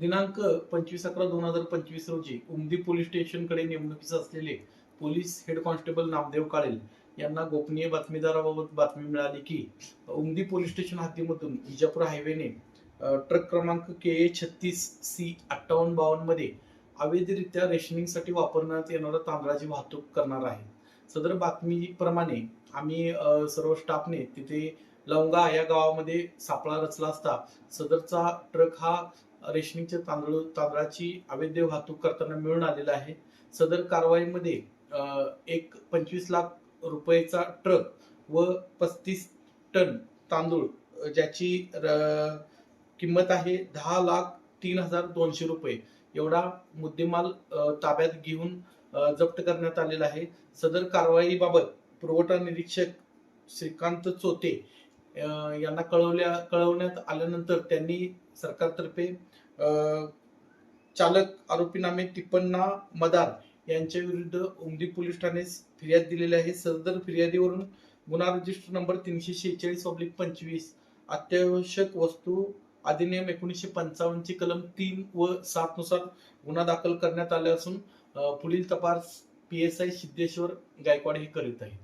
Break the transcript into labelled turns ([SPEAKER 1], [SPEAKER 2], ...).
[SPEAKER 1] दिनांक पंचवीस अकरा दोन हजार पंचवीस रोजी उमदी पोलीस स्टेशनकडे नेमणुकीस असलेले police head constable Namdev Kalel यांना गोपनीय बातमीदाराबाबत बातमी मिळाली की उमदी पोलीस स्टेशन हद्दीमधून विजापूर हायवेने ट्रक क्रमांक के ए छत्तीस सी अठ्ठावन्न बावन्नमध्ये अवैधरित्या रेशनिंगसाठी वापरण्यात येणारा तांदळाची वाहतूक करणार आहे. सदर बातमीप्रमाणे आम्ही सर्व स्टाफने तिथे लवंगा या गावामध्ये सापळा रचला असता सदरचा ट्रक हा रेशनिंगच्या तांदूळ तांदळाची अवैध वाहतूक करताना मिळून आलेला आहे. सदर कारवाईमध्ये एक पंचवीस लाख रुपयेचा ट्रक व पस्तीस टन तांदूळ ज्याची किंमत आहे दहा लाख तीन हजार दोनशे रुपये. एवढा मुद्देमाल ताब्यात घेऊन जप्त करण्यात आलेला आहे. सदर कारवाईबाबत पुरवठा निरीक्षक श्रीकांत चोते यांना कळवल्या कळवण्यात आल्यानंतर त्यांनी सरकारतर्फे चालक चालक आरोपीनामे टिपन्ना मदार यांच्या विरुद्ध उमदी पोलीस ठाण्यास फिर्याद दिलेली आहे. सदर फिर्यादीवरून गुन्हा रजिस्टर नंबर तीनशे शेहेचाळीस ऑब्लिक पंचवीस अत्यावश्यक वस्तू अधिनियम एकोणीसशे पंचावन्नची कलम तीन व सात नुसार गुन्हा दाखल करण्यात आला असून पुढील तपास P S I Siddheshwar Gaikwad हे करीत आहेत.